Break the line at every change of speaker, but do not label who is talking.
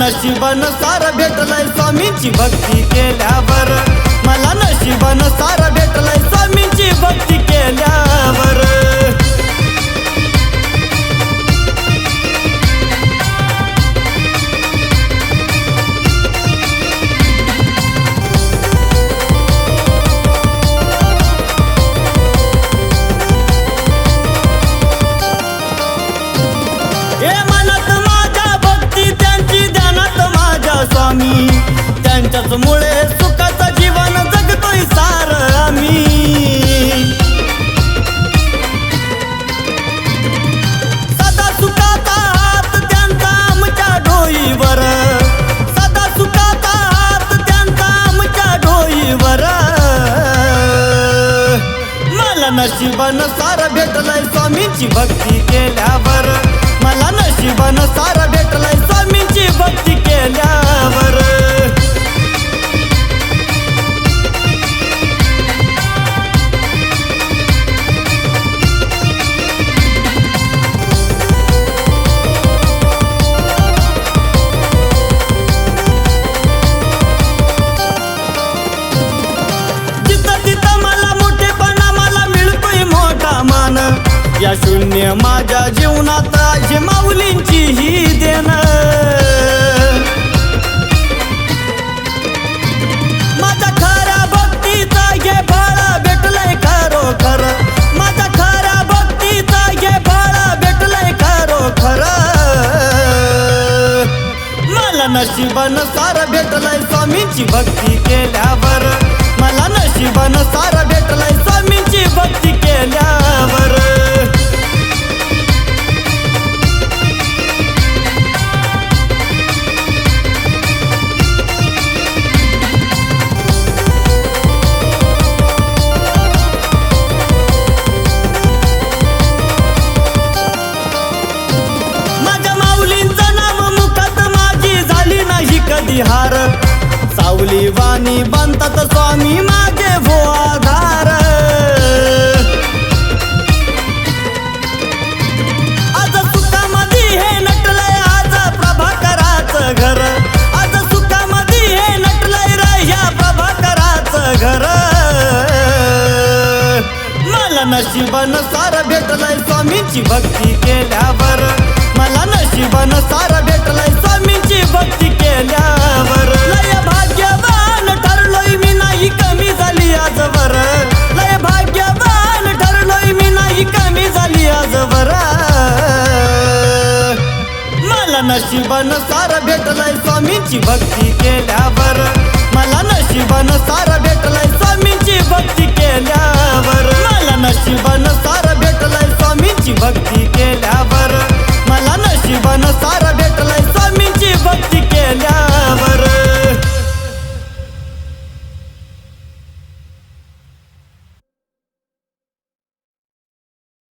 नशिबन सार भेटलंय स्वामींची भक्ती केल्यावर. मला नशिबन सार मुळे सुखाचं जीवन जगतोय सार आम्ही. सदा सुखाचा हात त्यांचा आमच्या डोईवर. सदा सुखाचा हात त्यांचा आमच्या डोईवर. मला नशिबानं सार भेटलंय स्वामीची भक्ती केल्यावर. या शून्य माझ्या जीवनात आहे माऊलींची ही देण. माझ्या खऱ्या भक्तीचा घे फळ भेटलंय खरोखर. माझ्या खऱ्या भक्तीचा घे फळ भेटलंय खरोखर. मला नशिबानं सार भेटलंय स्वामींची भक्ती केल्यावर. हार. सावली वाणी बनतात स्वामी माझे भो आधार. आज सुखामध्ये हे नटलय आज प्रभाकराच घर. आज सुखामध्ये हे नटलंय राह्या प्रभाकराच घर. मला नशिबानं सार भेटलंय स्वामीची भक्ती केल्यावर. मला नशिबानं सार नशिबानं सार भेटलाय स्वामींची भक्ती केल्यावर.